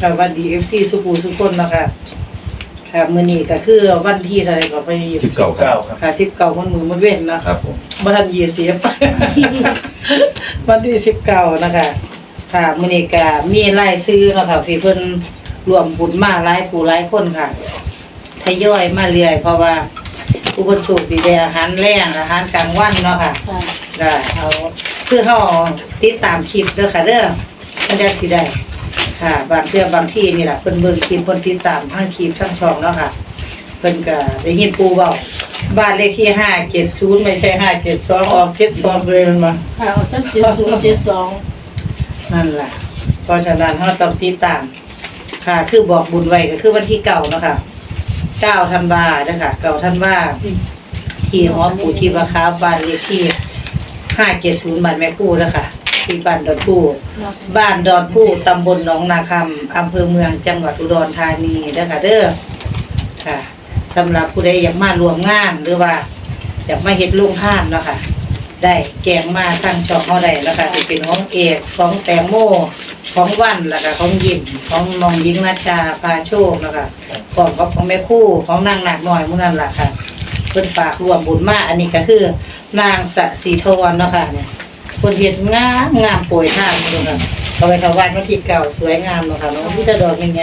ค่ะวันดีเอฟซีสุภูสุคนนะคะค่ะมื้อนี้ก็คือวันที่เท่าไหร่ก็ไปสิบเก้าคเก้ารับครับ ค่ะ19มันมือมันเว้นเนาะครับผมบ่ทันยี่สิบ วันที่สิบเก้านะคะ ค่ะมื้อนี้ก็มีรายซื้อเนาะคะที่เพิ่นรวมบุญมาหลายผู้หลายคนค่ะทยอยมาเรื่อยเพราะว่าผู้คนสูกดีได้อาหารแรงอาหารกลางวันเนาะค่ะ ค่ะ ได้เอาคือเฮาติดตามคลิปเด้อค่ะเด้อมันจะสิได้ ค่ะ บางเทื่อบางที่นี่ล่ะเพิ่นเบิ่งคลิปเพิ่นติดตามทางคลิปทั้งช่องเนาะค่ะเพิ่นก็ได้ยินปู่เว้าบ้านเลขที่570ไม่ใช่572ออก72เลยมันมาค่ะเอาตั้งเจ็ดศูนย์เจ็ดสองนั่นล่ะเพราะฉะนั้นเฮาต้องติดตาม ค่ะ คือบอกบุญไว้ก็คือวันที่เก่าเนาะค่ะ9ธันวาเด้อค่ะ9ธันวาที่หอปู่ที่ว่าค้าบ้านเลขที่570บ้านแม่กู้เด้อค่ะ ที่บ้านดอนผู้บ้านดอนผู้ตำบลหนองนาคำอำเภอเมืองจังหวัดอุดรธานีเด้อค่ะเด้อค่ะสำหรับผู้ใดอยากมารวมงานหรือว่าอยากมาเฮ็ดลุงท่านเนาะค่ะ ได้แกงมาทั้งช่องเฮาได้แล้วค่ะที่เป็นของเอกของแตงโมของวันแล้วก็ของยิ้มของน้องหญิงนัชชาพาโชคแล้วค่ะของของของแม่คู่ของนางหนักหน่อยมื้อนั้นล่ะค่ะเพิ่นฝากรวมบุญมาอันนี้ก็คือนางสะสีทรเนาะค่ะเนี่ย คนเห็ดงามงามป่วยท่ามเลยค่ะเอาไปถวายพระที่เก่าสวยงามเนาะค่ะเนาะที่จะดอกยังไง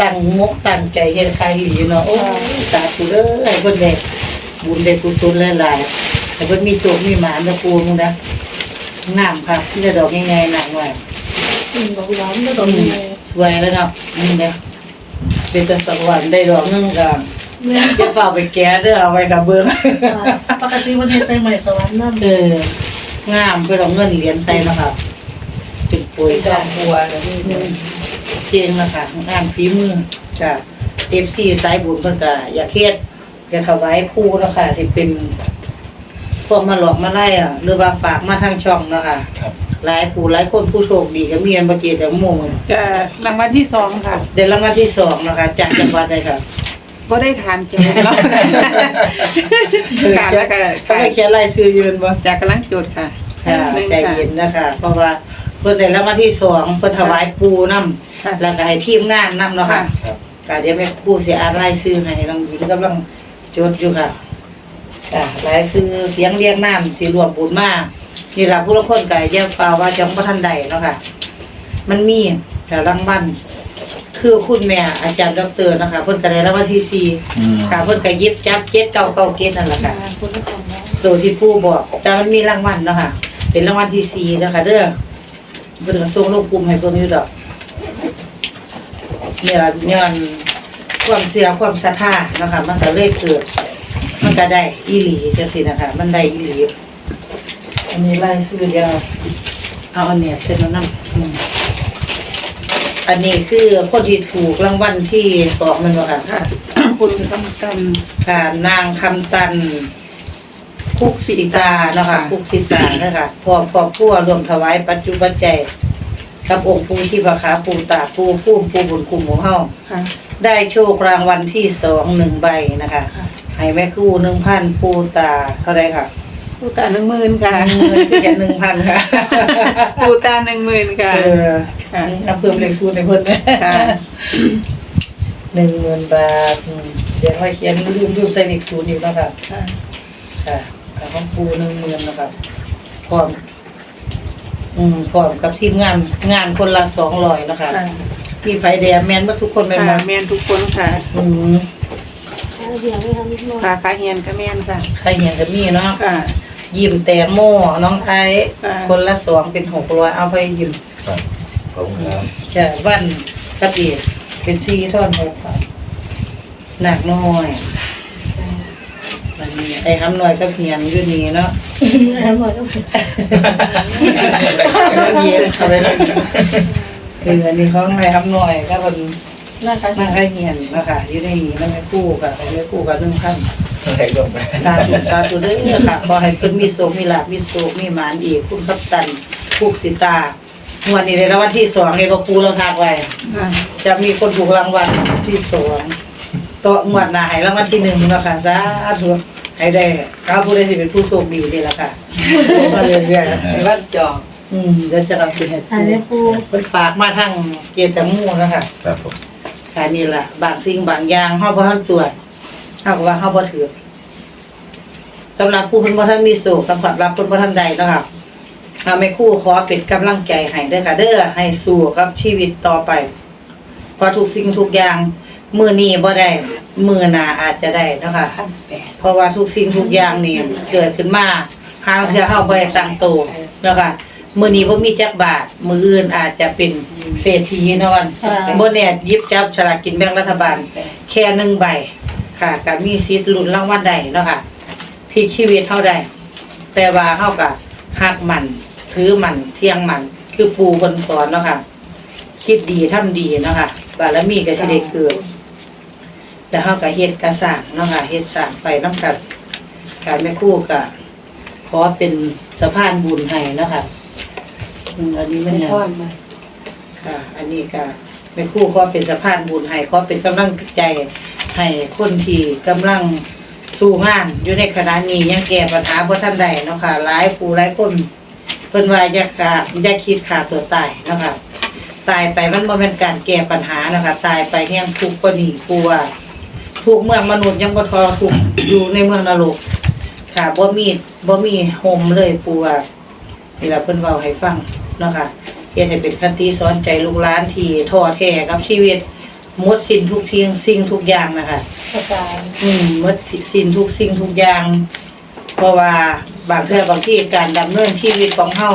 ตั้งมกตั้งใจเฮ็ดใครหลีเนาะโอ้ยสาธุเด้อให้เพิ่นได้บุญได้กุศลหลายๆให้เพิ่นมีโชคมีหมานนะปูมึงนะงามค่ะที่จะดอกยังไงหนักหน่อยอืมดอกหวานแล้วดอกนี้สวยแล้วเนาะนี่เด้อเป็นตะสวรรค์ได้ดอกหนึงก็แม่จะฝากไปแก้เด้อเอาไว้กับเบิ่งปกติวันนี้ใส่ใหม่สวรรค์นั่นเออ งามเพื่อเอาเงินเหรียญใส่เนาะค่ะจุดป่วยดได้อกบัวแล้วนี่อืมเจงนะคะงานฝีมือจ้ะเอฟซีสายบุญเพิ่นก็อยากเฮ็ดอยากถวายผู้เนาะคะที่เป็น พวกมาหลอกมาไล่อะหรือว่าฝากมาทางช่องเนาะคะครับ หลายผู้หลายคนผู้โชคดีก็มีอันบ่เกี่ยวแต่หมู่มันจะรางวัลที่สองค่ะได้รางวัลที่สองนะคะจากจังหวัดใดค่ะ ก็ได้ทานเจอแล้วค่ะแล้วก็เขาก็เขียนรายชื่อยืนบ่จากกำลังจดค่ะค่ะหนึ่งใจเย็นนะคะ เพราะว่าเพิ่นได้รางวัลที่สองเพิ่นถวายปูนำค่ะแล้วก็ให้ทีมงานนำเนาะค่ะครับค่ะเดี๋ยวแม่ครูสิอ่านรายชื่อให้น้องหญิงกำลังจดอยู่ค่ะค่ะรายชื่อเสียงเรียงน้ำที่รวมบุญมานี่ล่ะผู้ละคนก็แยกเปล่าว่าจังบ่ทันใดเนาะค่ะ มันมีแต่รางวัล คือคุณแม่อาจารย์ดอกเตอรนะคะเพิ่นก็ได้รางวัลที่สี่อืมค่ะเพิ่นก็หยิบจับเจ็ดเก้าเก้าเกตนั่นแหละค่ะคนละของแล้วตัวที่ผู้บอก แต่มันมีรางวัลเนาะค่ะ เป็นรางวัลที่สี่เนาะค่ะเด้อเพิ่นก็ส่งลงกลุ่มให้เพิ่นอยู่ดอกเนี่ยล่ะย้อนความเสียความศรัทธาเนาะค่ะมันก็เลยเกิด มันก็ได้อีหลีจังซี่นะคะ มันได้อีหลี อันนี้ไล่ซื้อเดียวเอาอันเนี้ยเส้นแล้วนำ อืมอันนี้คือคนที่ถูกรางวัลที่สองแมันบ่ค่ะค่ะคุณกำกันค่ะนางคำตันคุกสิตาเนาะคะคุกสิตาเนาะคะพร้อมครอบครัวรวมถวายปัจจุบันใจยกับองค์ปู่ที่ประคาปู่ตาปู่ผู้ปู่บุญคุมของเฮาค่ะได้โชครางวัลที่สองหนึ่งใบนะคะค่ะให้แม่ครู่หนึ่งพันปู่ตาเท่าไรค่ะ ปูตาหนึ่งหมื่นค่ะเงินที่จะหนึ่งพันค่ะปูตาหนึ่งหมื่นค่ะ เออค่ะเอาเพิ่มเลขศูนย์ในเพิ่นนะค่ะหนึ่งหมื่นบาทอืมเดี๋ยวค่อยเขียนลืมลืมใส่เลขศูนย์อยู่นะคะค่ะค่ะค่ะของปูหนึ่งหมื่นนะครับพร้อม อืมพร้อมกับทีมงานงานคนละสองร้อยนะคะค่ะมีไฟแดงแมนว่าทุกคนแม่นค่ะบ่แมนทุกคนค่ะ อืมเดี๋ยวไม่ทำนิดหน่อยค่ะขาเฮียนก็แมนค่ะใครเห็นก็มีเนาะค่ะ ยิ้มแตงโมน้องไอซ์ค่ะคนละสองเป็นหกร้อยเอาไปยิ้มครับขอบคุณครับจะวันกระเบียดเป็นสี่ท่อนหกครับหนักน้อยวันนี้ไอ้ห้ำน้อยก็เพียนอยู่นี่เนาะแอมหน่อยก็ไปเย็นเอาไปเลยคืออันนี้ของไอ้ห้ำน้อยก็เป็ นร่างกายนั่งให้เหียนนะคะอยู่ในนี้นั่งให้คู่กับให้คู่กับหนึ่งขั้นอะไรลงไปสาธุสาธุเด้อค่ะขอให้เพิ่นมีโศกมีลาภมีโศกมีหมานอีกคุณคับตันผูกสิตางวดนี้ในรางวัลที่สองในกระปูเราทักไว้ค่ะจะมีคนถูกรางวัลที่สองต่องวดหน้าให้รางวัลที่หนึ่งเนาะค่ะสาธุให้ได้ข้าผู้ใดสิเป็นผู้โชคดีนี่แหละค่ะมาเรื่อยในบ้านจองๆอืมเดี๋ยวจะเอาไปให้อันนี้ปูปูเพิ่นฝากมาทางเกียรติจังมูนะคะครับผม อันนี้ล่ะบางสิ่งบางอย่างเฮาบ่ทันตรวจเฮาก็ว่าเฮาบ่ถือสำหรับผู้เพิ่นบ่ทันมีโศกสำหรับเพิ่นบ่ทันใดเนาะค่ะถ้าไม่ครู่ขอเป็นกำลังใจให้เด้อค่ะ เด้อให้สู้กับชีวิตต่อไปเพราะทุกสิ่งทุกอย่างมื้อนี้บ่ได้มื้อหน้าอาจจะได้เนาะค่ะพันแปดเพราะว่าทุกสิ่งทุกอย่างนี่เกิดขึ้นมาหางเทื่อเฮาบ่ได้ตั้งตัวเนาะค่ะ มื้อนี้บ่มีจักบาท มื้ออื่นอาจจะเป็นเศรษฐีเนาะวันบ่แน่หยิบจับฉลากกินแบ่งรัฐบาล แค่หนึ่งใบค่ะก็มีสิทธิ์ลุ้นรางวัลใดเนาะค่ะพลิกชีวิตเฮาได้แต่ว่าเฮาก็ฮักมันถือมันเที่ยงมันคือปูเพิ่นสอนเนาะค่ะ คิดดีทำดีเนาะค่ะบารมีก็สิได้เกิดแต่เฮาก็เฮ็ดกระสร้างเนาะค่ะเฮ็ดสร้างไปนำกันการแม่ครู่ก็ขอเป็นสะพานบุญให้เนาะค่ะ อืมอันนี้มันไม่หยังทอดมาค่ะ อันนี้ก็แม่ครู่ขอเป็นสะพานบุญให้ขอเป็นกำลังใจให้คนที่กำลังสู้งานอยู่ในขณะนี้ยังแก้ปัญหาบ่ทันใดเนาะค่ะหลายผู้หลายคนเพิ่นว่าอย่ากะอย่าคิดฆ่าตัวตายเนาะค่ะตายไปมันบ่แม่นการแก้ปัญหาเนาะค่ะตายไปยังทุกข์กว่านี้ผู้ว่าทุกเมืองมนุษย์ยังบ่ทอทุกข์อยู่ในเมืองนรกค่ะบ่มีบ่มีโฮมเลยปูว่า นี่ล่ะเพิ่นเว้าให้ฟังเนาะค่ะเฮ็ดให้เป็นคติสอนใจลูกหลานที่ท้อแท้กับชีวิตหมดสิ้นทุกทิ้งสิ่งทุกอย่างนะคะ อาจารย์อืมหมดสิ้นทุกสิ่งทุกอย่าง เพราะว่าบางเทื่อบางที่การดำเนินชีวิตของเฮา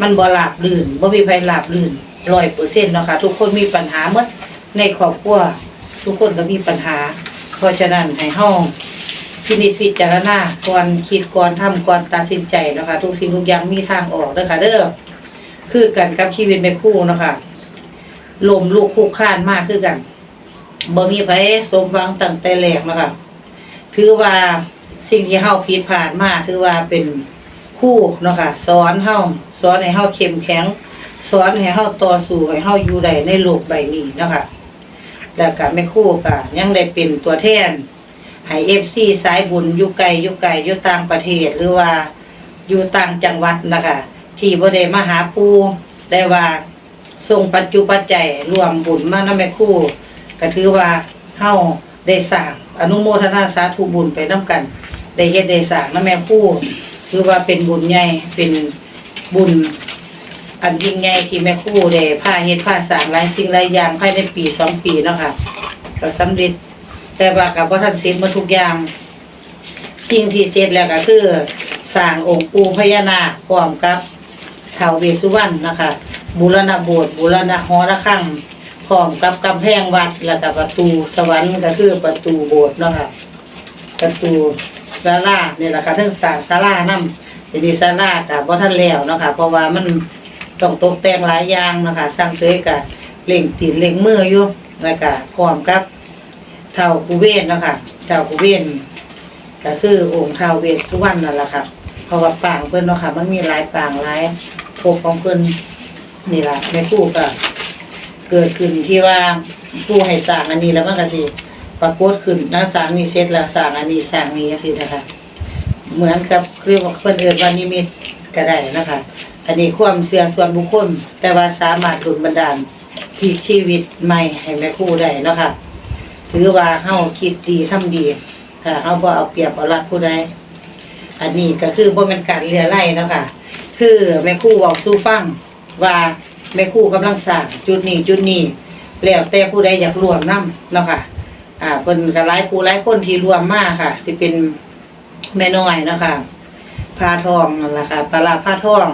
มันบ่ราบรื่นบ่มีไผราบรื่น100%เนาะค่ะทุกคนมีปัญหาหมดในครอบครัวทุกคนก็มีปัญหา เพราะฉะนั้นให้เฮา พินิจพิจารณาก่อนคิดก่อนทำก่อนตัดสินใจนะคะทุกสิ่งทุกอย่างมีทางออกเด้อค่ะเด้อคือกันกับชีวิตในคู่นะคะลมลูกคู่ข้านมากคือกันบ่มีไผสมหวังตั้งแต่แรกนะคะถือว่าสิ่งที่เฮาผิดพลาดมาถือว่าเป็นคู่เนาะค่ะสอนเฮาสอนให้เฮาเข้มแข็ง สอนให้เฮาต่อสู้ให้เฮาอยู่ได้ในโลกใบนี้เนาะค่ะแล้วก็แม่คู่ก็ยังได้เป็นตัวแทน ให้เอฟซีสายบุญอยู่ไกลอยู่ไกลอยู่ต่างประเทศหรือว่าอยู่ต่างจังหวัดนะคะที่บ่ได้มาหาปูได้ว่าส่งปัจจุปัจจัยรวมบุญมานำแม่ครู่ก็ถือว่าเฮาได้สร้างอนุโมทนาสาธุบุญไปนํกัน ได้เฮ็ดได้สร้างนำแม่ครู่ถือว่าเป็นบุญใหญ่เป็นบุญอันยิ่งใหญ่ที่แม่ครู่ได้พาเฮ็ดพาสร้างหลายสิ่งหลายอย่างภายในปีสองปีเนาะค่ะก็สำเร็จ แต่ว่ากับว่าท่านเสร็จมาทุกอย่าง สิ่งที่เสร็จแล้วก็คือสร้างองค์ปูพญานาคพร้อมกับท้าวเวสสุวรรณนะคะบูรณะโบสถ์บูรณะหอระฆังพร้อมกับกำแพงวัดแล้วก็ประตูสวรรค์ก็คือประตูโบสถ์เนาะค่ะประตูศาลาเนี่ยแหละค่ะทั้งสร้างศาลานำทีนี้ศาลาก็บ่ทันแล้วเนาะค่ะเพราะว่ามันต้องตกแต่งหลายอย่างนะคะสร้างเสยกับเล่งตีนเล่งมืออยู่แล้วก็พร้อมกับ เท่ากูเวนเนาะคะเท่ากูเวนก็คือองค์เท่าเวสสุวรรณนั่นแหละค่ะเพราะว่าปางเพิ่นเนาะค่ะ มันมีหลายปางหลายภพของเพิ่นนี่ล่ะแม่คู่ก็เกิดขึ้นที่ว่าผู้ให้สร้างอันนี้แล้วมันก็สิปรากฏขึ้นนะสร้างนี้เสร็จแล้วสร้างอันนี้สร้างนี้จังซี่นะคะ เหมือนกับเรียกว่าเพิ่นเอิ้นว่านิมิตก็ได้นะคะ อันนี้ความเสื่อส่วนบุคคล แต่ว่าสามารถดลบันดาลพลิกชีวิตใหม่ให้แม่ครู่ได้เนาะค่ะ ถือว่าเฮาคิดดีทำดีถ้าเฮาบ่เอาเปรียบเอารัดผู้ใดอันนี้ก็คือบ่แม่นการเลียไล่เนาะค่ะ คือแม่ครู่เว้าสู่ฟังว่าแม่ครู่กำลังสร้างจุดนี้จุดนี้แล้วแต่ผู้ใดอยากรวมนํเนาะค่ะ อ่าเพิ่นก็หลายผู้หลายคนที่รวมมาค่ะสิเป็นแม่น้อยเนาะค่ะพาทองนั่นล่ะค่ะปลาร้าพาทอง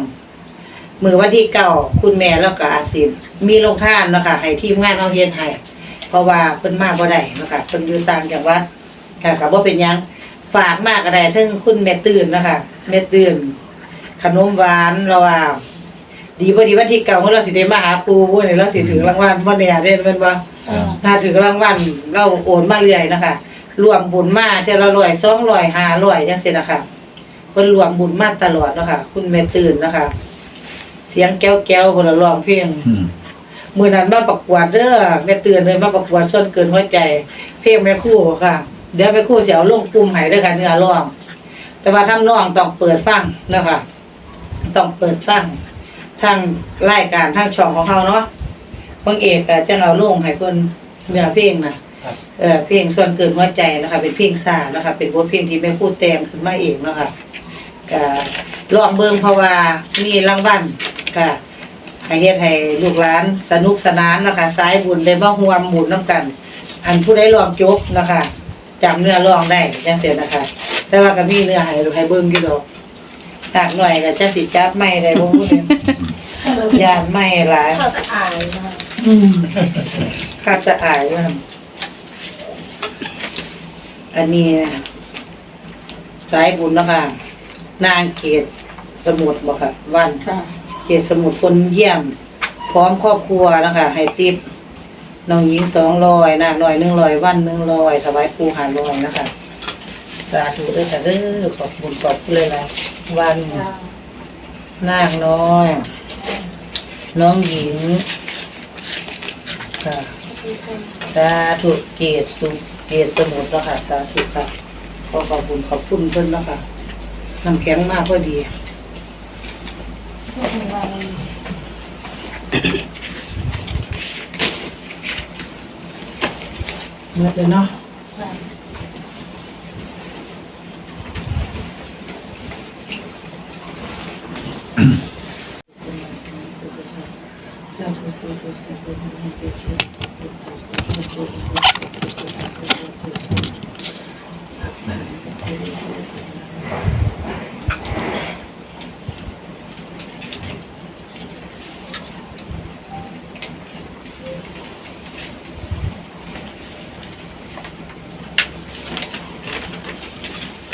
มือวันที่เก้าคุณแม่แล้วก็อาจสิมีลงท่านเนาะคะให้ทีมงานเอาเฮ็ดให้ เพราะว่าเพิ่นมาบ่ได้เนาะคะเพิ่นอยู่ต่างจังหวัดค่ะก็บ่เป็นหยังฝากมากก็ได้ถึงคุณแม่ตื่นนะคะแม่ตื่น ขนมหวานเราว่า ดีบ่ดีวันที่เก้าเมื่อเราสิได้มาหาปู่บ่นี่เราสิถึงรางวัลบ่แน่เด้แม่นบ่อ่าถ้าถึงรางวัลเราโอนมาเรื่อยนะคะรวมบุญมาเท่าละร้อยสองร้อยห้าร้อยจังซี่นะคะเพิ่นรวมบุญมาตลอดเนาะคะคุณแม่ตื่นนะคะ เสียงแก้วแก้วคนละร้องเพลง อืม มือนั้นมาประกวดเด้อแม่เตือนเลยมาประกวดส่วนเกินหัวใจ เพลงแม่ครู่ค่ะ เดี๋ยวแม่ครู่สิเอาลงกลุ่มให้เด้อค่ะเนื้อร้อง แต่ว่าทำน้องต้องเปิดฟังนะคะต้องเปิดฟังทางรายการทางช่องของเขาเนาะบางเอกก็จะเอาลงให้เพิ่นเนื้อเพลงน่ะครับเออเพลงส่วนเกินหัวใจนะคะ เป็นเพลงซานะคะ เป็นบทเพลงที่แม่พูดแต่งขึ้นมาเองเนาะค่ะก็ลองเบิ่งเพราะว่ามีรางวัลค่ะ ให้เฮ็ดให้ลูกหลานสนุกสนานนะคะสายบุญได้มาร่วมบุญนํกัน อันผู้ใดลองจบนะคะจำเนื้อร้องได้จังซี่นะคะ แต่ว่าก็มีเนื้อให้ให้เบิ่งอยู่ดอกตากหน่อยก็จะสิจับไม่ได้บ่รู้เนี่ยยานไม่หลายข้าวจะอายนะคะอืมข้าจะอายว่าอันนี้สายบุญนะคะนางเกตสมุทรบอกค่ะ วันค่ะ เกตสมุทรคนเยี่ยม พร้อมครอบครัวนะคะให้ติปน้องหญิงสองรอยนางน้อยหนึ่งรอยวันหนึ่งรอยถวายปูหารอยนะคะสาธุด้วยค่ะเด้อขอบคุณขอบคุณเลยนะวันนางน้อย น้องหญิงค่ะสาธุเกตสุเกตสมุทรแล้วค่ะสาธุค่ะขอขอบคุณขอบคุณเพิ่นแล้วค่ะน้ำแข็งมากพอดี เมื่อเลยเนาะสาธุสาธุสาธุ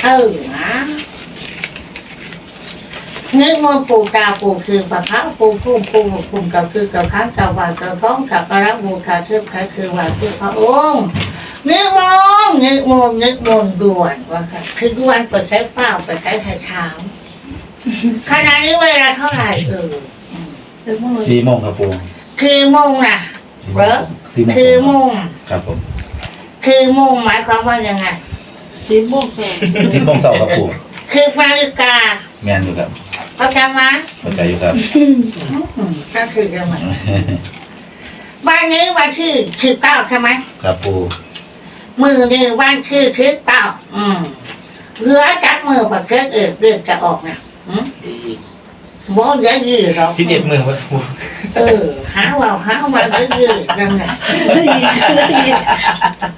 เอนะเนื้อมนต์ปูตาปูคือปะพะปูพุ่มปูพุ่มกับคือกับข้างกับวานกับท้องกับกระบูคาเทือกใครคือวานคือพระองค์เนื้อมนต์เนื้อมนต์เนื้อมนต์ด่วนว่าค่ะคือด่วนเปิดใช้เปล่าเปิดใช้ไข่เท้าขณะนี้เวลาเท่าไหร่เออสี่โมงครับปูคือโมงน่ะเหรอคือโมงครับผมคือโมงหมายความว่ายังไง สีม่วงสองสิบโมงเสาร์ครับปูคือนาฬิกาแมนอยู่ครับเข้าใจไหมเข้าใจอยู่ครับ อืมก็คือเรื่องมันวันนี้วันที่สิบเก้าใช่ไหมครับปูมือนี่วันที่สิบเก้าอืมเหลือจักมือประเกิดเอกเรื่องจะออกนะอืมโมเหลือยืดหรอกสิบเอ็ดหมื่นครับปูเออหาว่าหาว่าเหลือยืดยังไง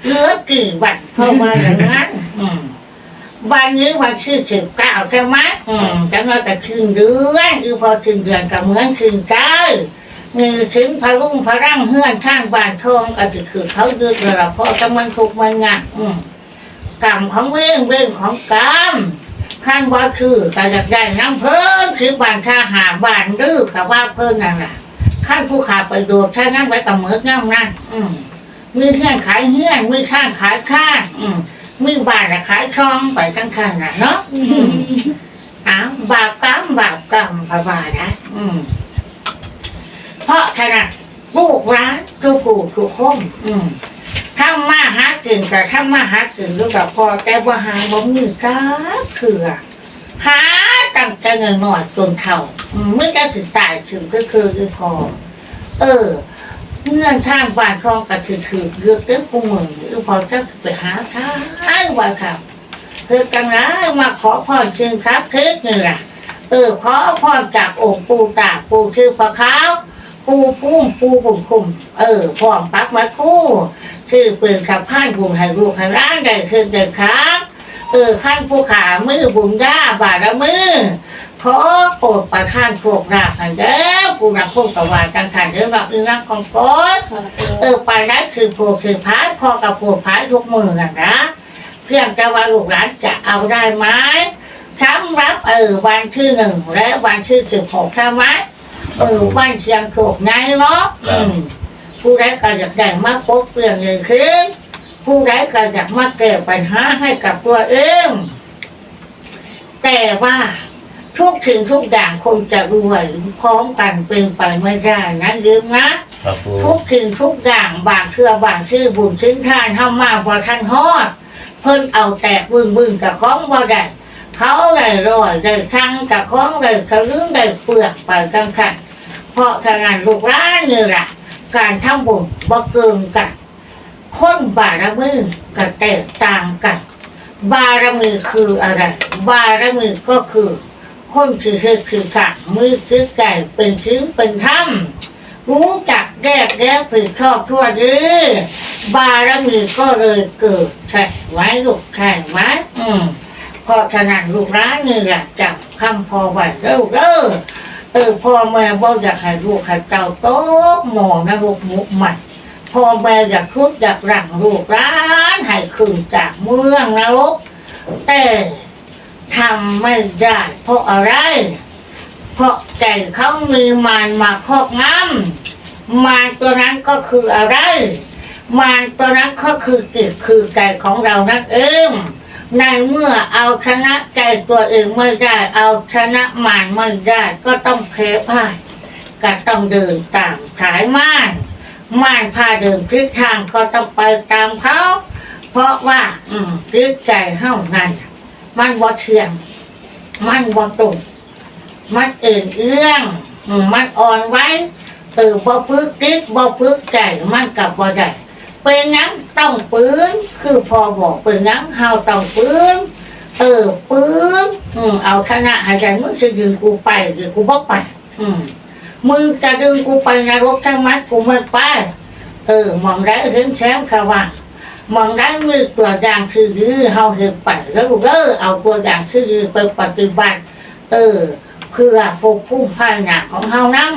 เหลือกี่วันเพราะว่าอย่างนั้นอืมวันนี้วันที่สิบเก้าใช่ไหมอืมจังเราแต่คืนเดือนคือพอคืนเดือนกับเหมือนคืนเก้ามีถึงพระรุ่งพระร่างเฮือนข้างบ้านทองก็จะคือเขาดึกระเพราะกำมันทุกข์มันงะอืมกรรมของเว้นเว้นของกรรม ขั้นว่าคือก็อยากได้น้ำเพิ่นคือบานข้าหาบานรื้อกับว่าเพิ่นนั่นแหละขั้นผู้ขาไปโดดถ้านั่งไปกับเมือกนั่งนั่นอืมมีเฮือนขายเฮือนมีข้างขายข้างอืมมีบานขายช่องไปข้างๆน่ะเนาะอ้าวบาปกรรมบาปกรรมพระบานะอืมเพราะขนาดลูกร้านทุกผู้ทุกคนอืม ถ้ามาหากินแต่ถ้ามาหากินก็แบบพอแต่ว่าหาบ่มีก้าคือ หาตั้งแต่เงินหน่อยจนเท่าอืมเมื่อจะถึงตายถึงก็คือคือพอเออเงื่อนทางบ้านคลองก็ถือถือเลือกเต้นกูมือคือพอจะไปหาท้างว่าครับคือกังไรมาขอพรจึงครับเทศนี่แหละเออขอพรจากองค์ปู่ตาปู่ชื่อพระขาว ปูพุ่มปูบุ่มคุมเออพร้อมปักมาคู่คือปืนขับข้านบุ่มให้ลูกให้ร้านได้ขึ้นเดินครับเออขั้นผู้ขามือบุ่มย่าบาดละมือขอโปรดประทานพวกราบให้เด้อผู้รักพวกตะวันกันขันเด้อรักอึรักของกดค่ะเออไปได้คือผูกคือพายพอกับผูกพายทุกมือกันนะเพียงแต่ว่าลูกหลานจะเอาได้ไหมสำหรับเออวันที่หนึ่งและวันที่สิบหกใช่ไหม เออบ้านเชียงโขกไงเนาะอืมผู้ใดก็อยากได้มาพบเปลี่ยนเงินขึ้นผู้ใดก็อยากมาแก้ปัญหาให้กับตัวเอง แต่ว่าทุกสิ่งทุกอย่างคงจะรวยพร้อมกันเป็นไปไม่ได้นะยืมนะ ครับปูทุกสิ่งทุกอย่างบางเครือบางชื่อบุญชิ้นทานเข้ามาพอท่านฮอด เพิ่นเอาแตกบึ้งบึ้งกับของบ่ได้เขาได้รอยได้ทั้งกับของได้กระลึงได้เปลือกไปกันขัน เพราะฉะนั้นลูกร้านนี่แหละการทำบุญบ่เกินกัน คนบารมีก็แตกต่างกัน บารมีคืออะไร บารมีก็คือ คนคือคือคือขังมือคือไก่เป็นชิ้นเป็นถ้ำรู้จักแยกแยะผิดชอบทั่วดื้อบารมีก็เลยเกิดใช่ไหมลูกใช่ไหมอืมเพราะฉะนั้นลูกร้านนี่แหละจับคำพอไว้เร็วเด้อ เออพ่อแม่บอกอยากให้ลูกให้เจ้าโตหมอนะลูกมุกใหม่พ่อแม่อยากทุกข์อยากหลังลูกร้านให้ขึ้นจากเมืองนรกแต่ทำไม่ได้เพราะอะไร เพราะใจเขามีมารมาครอบงำมารตัวนั้นก็คืออะไร มารตัวนั้นก็คือจิตคือใจของเรานั่นเอง ในเมื่อเอาชนะใจตัวเองไม่ได้ เอาชนะมารไม่ได้ ก็ต้องแพ้พ่ายก็ต้องเดินตามสายม่าน ม่านพาเดินทิศทางก็ต้องไปตามเขา เพราะว่า อืมจิตใจเฮานั้น มันบ่เทียง มันบ่ตรงมันเอื่นเอื้องมันอ่อนไว้เออบ่พึกติดบ่พึกใจมันกับบ่ได้ เป็นหยังต้องปืนคือพอบอกเป็นหยังเฮาต้องปืนเออปืนอืมเอาชนะห้ได้มึงจะดึงกูไปหรือกูบ่ไป อืมมึงจะดึงกูไปนรกใช่ไหมกูไม่ไปเออมองได้เห็นแชมป์ค่ะว่ามองได้มือตัวอย่างคือดื้อเฮาเห็นไปแล้วลูเออเอาตัวอย่างคือดื้อไปปฏิบัติ เออเพื่อปกพุ่มภายหนาของเฮานั่ง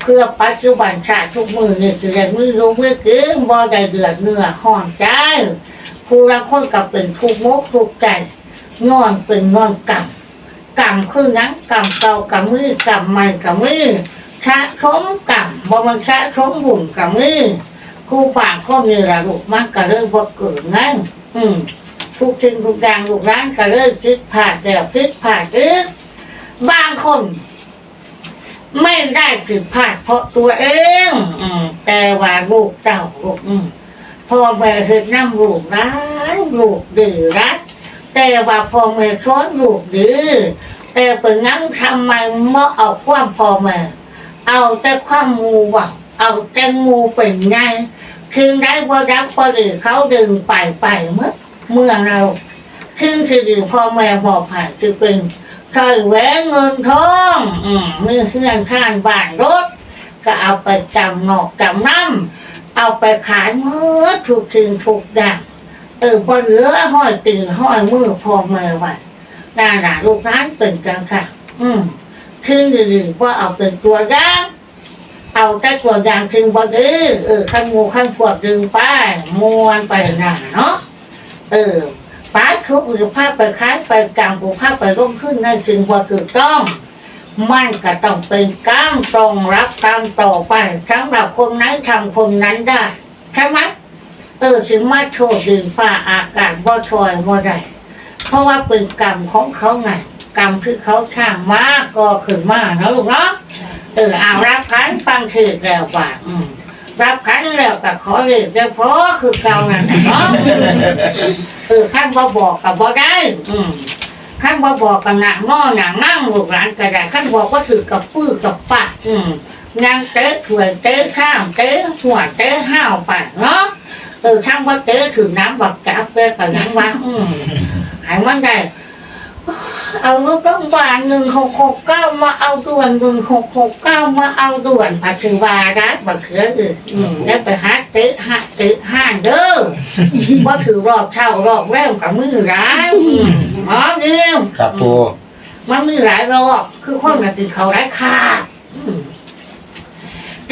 เพื่อปัจจุบันชาติทุกมือนี่คือได้มือลงมือเกินบ่ได้เดือดเนื้อห่อนใจผู้รักคนกับเป็นทุกมกทุกใจนอนเป็นนอนกรรมกรรมคือนั้นกรรมเก่ากับมือกรรมใหม่กับมือชะชมกับบ่มันชะชมบุญกับมือครูฝากข้อมือระลูกมันก็เริ่มบ่เกิดงั้นอืมทุกทิ้งทุกอย่างลูกร้านก็เริ่มคิดผ่านแล้วคิดผ่านอึกบางคน ไม่ได้คิดผ่านเพราะตัวเอง อืม แต่ว่าลูกเจ้าลูกอืมพ่อแม่เห็นน้ำลูกร้านลูกดื้อรักแต่ว่าพ่อแม่สอนลูกดื้อแต่เป็นงั้นทำไมไม่เอาความพอมาเอาแต่ความงูว่ะเอาแต่งูเป็นไงคือได้บ่รับบ่ดือเขาดึงไปไปเมื่อเมื่อเราคือคือดือพ่อแม่บอกผ่านคือเป็น เคยแหวนเงินทอง อืมมือเครื่องข้านบ้านรถ ก็เอาไปจำนอกจำน้ำเอาไปขายเมื่อถูกถึงถูกอย่างเออพอเหลือห้อยตื่นห้อยมือพอแม่ไว้น่าหนาลูกร้านเป็นกันค่ะ อืมคือหรือว่าเอาเป็นตัวย่างเอาแต่ตัวย่างถึงบ่เออเออขั้นงูขั้นพวกดึงไปมวนไปหนาเนาะเออ ป้าทุกหรือภาพไปค้ายไปกลางกูภาพไปร่วมขึ้นในถึงบ่ถูกต้อง มันก็ต้องเป็นกรรมตรงรับกรรมต่อไปสำหรับคนนั้นทำคนนั้นได้ใช่ไหมเออถึงมาโชว์ดินฟ้าอากาศบ่ชอยบ่ได้เพราะว่าเป็นกรรมของเขาไงกรรมที่เขาช่างมาก็ขึ้นมาเนะลูกเนาะเออเอารับขันฟังถือแล้วว่าอืม รับขันแล้วก็ขอเรียกแล้วพอคือเก่านั่นแหละเนาะเออขั้นบ่บอกกับบ่ได้ อืมขั้นบ่บอกกับหนังนอหนังนั่งลูกหลานก็ได้ขั้นบอกก็ถือกับปื้อกับปะอืมงานเตะถวยเตะข้ามเตะหัวเตะห้าวไปเนาะเออทั้งว่าเตะถือน้ำบักจับไปกับยังว่าอืมหายมันได้ เอารถโรงพยาบาลหนึ่งหกหกเก้ามาเอาด่วนหนึ่งหกหกเก้ามาเอาด่วนปัจจุบันรัฐบักเขืออื่นอืมแล้วไปหาตึกหาตึกห้างเด้อว่าถือรอบเช่ารอบแรมกับมือร้ายอืมหมอเงี้ยครับปูมันมีหลายรอบคือคนมันกินเขาวได้ค่าอืม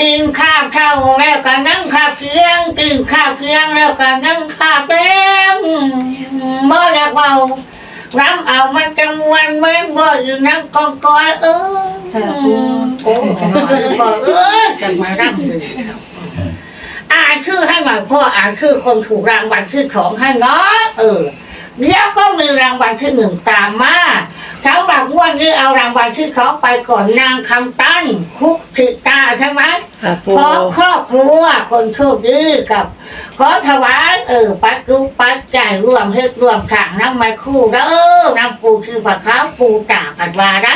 กินข้าวเท่าแล้วก็นั่งข้าวเที่ยงกินข้าวเที่ยงแล้วก็นั่งข้าวแล้งบ่อยากเบา รับเอามันจะมวนไหมบ่อยู่นั่งกองกอยเออจ้ะโอ้บอกเออจะมารับเลยอ่านชื่อให้หน่อยพ่ออ่านชื่อคนถูกรางวัลที่สองให้เนาะเออ เดี๋ยวก็มีรางวัลที่หนึ่งตามมาสำหรับงวดนี้เอารางวัลที่เขาไปก่อนนางคำตั้นคุกสิตาใช่ไหมค่ะปูขอครอบครัวคนโชคดีกับ ขอถวายเออปัจจุปัจจัยรวมเฮ็ดรวมทางน้ำไม้คู่แล้วเออน้ำปูคือผักขาวปูตาผัดวาระ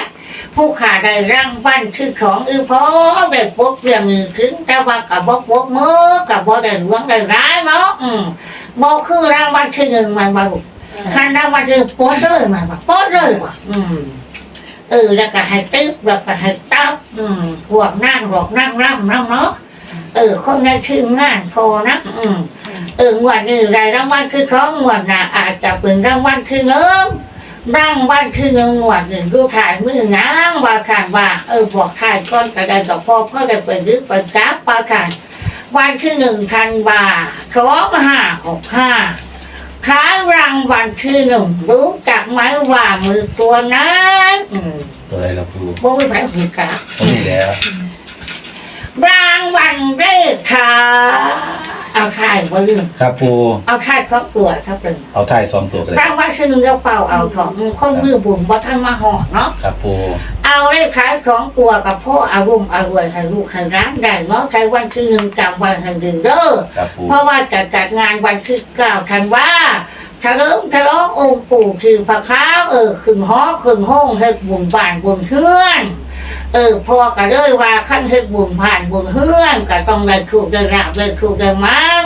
ผู้ขาได้ร่างวันคือของอือพอได้พบเรื่องมือขึ้นแต่ว่ากับบ่พบมือกับบ่ได้หลวงได้ร้ายเนาะอืมบ่คือรางวัลที่หนึ่งมันบ่ลูก คันรางวัลที่หนึ่งโป๊ดเลยมันบ่โป๊ดเลยว่ะอืมเออแล้วก็ให้ตึ๊บแล้วก็ให้ตับอืมพวกนั่งหลอกนั่งร่ำนั่งเนาะเออคนในทีมงานพอนะอืมเอองวดนี้รายรางวัลคือท้องงวดหน้าอาจจะเป็นรางวัลคือเงินรางวัลคือเงินงวดหนึ่งดูถ่ายมือง้างว่าขานว่าเออบอกถ่ายก้อนกระไดดอกพ่อเพื่อได้เปิดยึดเปิดกราฟปลาขานวันที่หนึ่งพันบาทสองห้าหกห้า ท้ายรางวัลคือหนึ่งรู้จักไหมว่ามือตัวนั้นอืมตัวอะไรครับปูบ่มีใครหูกราฟก็มีแล้ว รางวัลเลขท้าย เอาถ่ายบ่ลืมครับปูเอาถ่ายครอบตัวถ้าเป็นเอาถ่ายสองตัวกันเลยรางวัลคือหนึ่งกระเป๋าเอาถอดคนมือบุญบ่ท่านมาห่อเนาะครับปูเอาเลขท้ายของตัวกับพ่ออารมณ์อรวยให้ลูกให้ร้านได้เนาะใช้วันที่หนึ่งจำวันให้ดึงเด้อครับปูเพราะว่าจะจัดงานวันที่เก้าธันวาเฉลิมฉลององค์ปู่คือพระค้าวเออขึ้นหอขึ้นห้องเฮ็ดบุญบ้านบุญเฮือน เออพ่อก็เลยว่าขั้นเฮ็ดบุญผ่านบุญเฮือนก็ต้องได้ถูกได้ราบได้ถูกได้มั้ง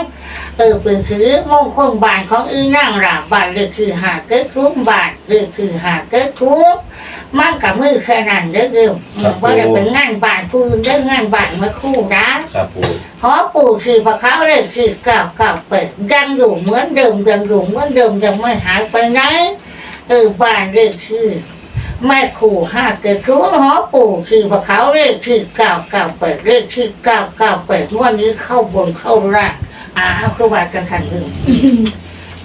เออเป็นคือมงคลบานของอีนั่งหลาบานเลยคือหาเกิดคุ้มบานเลยคือหาเกิดคุ้มมันกับมือแค่นั้นเด้อเดิมว่าจะเป็นงานบานพูนเด้องานบานมาคู่นะครับปูหอปู่คือพระเขาเลยคือเก่าเก่าเปิดยังอยู่เหมือนเดิมยังอยู่เหมือนเดิมยังไม่หายไปไหนเออบานเลยคือ แม่ขู่ห้าเกิดคุ้มหอปู่คือพระเขาเลยคือเก่าเก่าเปิดเลยคือเก่าเก่าเปิดวันนี้เข้าบนเข้าล่างอ่าเอาว่ากันขันอื่ง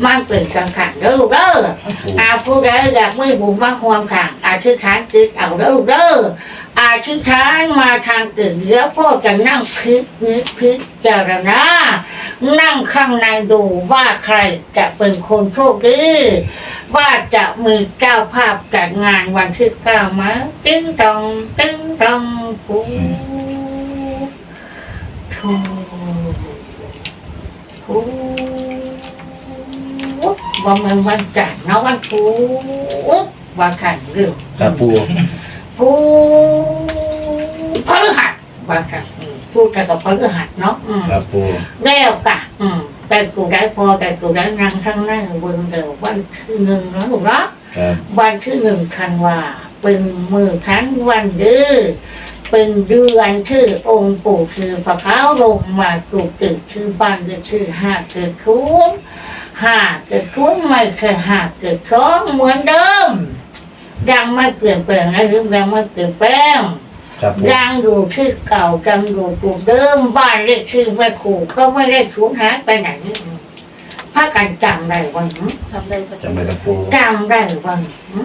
มันเป็นกังขันเด้อเด้อครับปูอาผู้ใดอยากไม่บุญมาความขังอาชิษฐานติดเอาเด้อเด้ออาชิษฐานมาทางตื่นเดี๋ยวพ่อจะนั่งคิดนึกพิจารณานั่งข้างในดูว่าใครจะเป็นคนโชคดีว่าจะมีเจ้าภาพจัดงานวันที่เก้าไหมติ้งตองติ้งตองผู้โชค โอ้ ว่ามันวันจันทร์เนาะวันพุธวันขันเรื่องครับปูพุธพฤหัสวันขันพูดแต่กับพฤหัสเนาะอืมครับปูแล้วกะอืมแต่กูได้พอแต่กูได้นั่งข้างหน้าบนเดียววันที่หนึ่งแล้วหนูเนาะวันที่หนึ่งธันวาเป็นมือคันวันเดือเป็นเดือนชื่อองค์ปู่คือพระเขาลงมาตุกตึกชื่อบ้านก็ชื่อหาเกิดคุ้ม หาเกิดคุ้มไม่เคยหาเกิดท้องเหมือนเดิม ยังไม่เปลี่ยนแปลงนะหรือยังไม่เปลี่ยนแปลงครับปูยังอยู่ที่เก่ายังอยู่กลุ่มเดิมบ้านเลขที่แม่ขู่ก็ไม่ได้สูญหายไปไหนพากันจำได้วันนี้ทำได้ก็จำไว้ครับปูจำได้ว่าหึ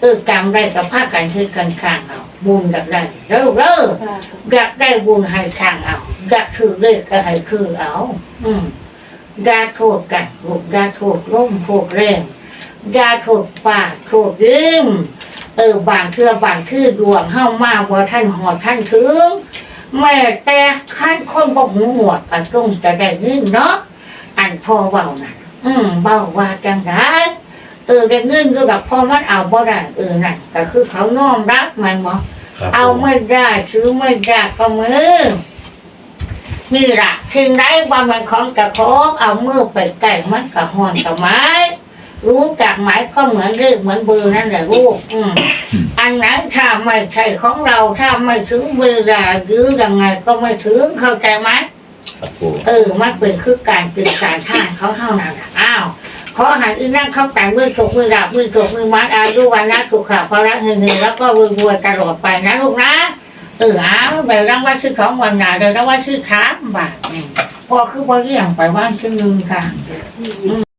เออจำได้กับภาคกันคือกันข้างเอาบุญอยากได้เร็วเร็ว ค่ะอยากได้บุญให้ข้างเอาอยากถือเลขก็ให้คือเอา อืมอ ยาโทษกันลูกอยาโทษร่มโทษแรงอยาโทษป่าโทษยืมเออบางเทื่อบางทื่อดวงเข้ามาว่าท่านหอดท่านถึงแม่แต่ขั้นคนบอกหูหมวดก็ต้องจะได้ยินเนาะอันพ่อเบาน่ะ อืมเบาว่าจังไดเออได้เงินก็แบบพอมันเอาบ่ได้เออนั่นก็คือเขาน้อมรับมันบ่ครับเอาปูไม่ได้ซื้อไม่ได้ก็มือ นี่ล่ะถึงได้ว่ามันของกระของเอามือไปใกล้มันกระหอนกับไม้รู้จักไหมก็เหมือนเลขเหมือนเบอร์นั่นแหละลูกอืมอันนั้นถ้าไม่ใช่ของเราถ้าไม่ถึงเวลาหรือยังไงก็ไม่ถึงเข้าใจไหมครับปูเออมันเป็นคือการกินการท่านเขาเท่านั้นน่ะอ้าวขอใหายอีนั่งเข้าแต่มือถกมือดับมือถกมือมัดอายุวันนะถูกข่าวพระเฮงๆแล้วก็รวยๆตลอดไปนะลูกนะ เอออ้าวเดี๋ยวรางวัลชื่อของวันหนาเดี๋ยวรางวัลชื่อค้ามบาทอืมพอคือบริยังไปว่านชื่อหนึ่งค่ะ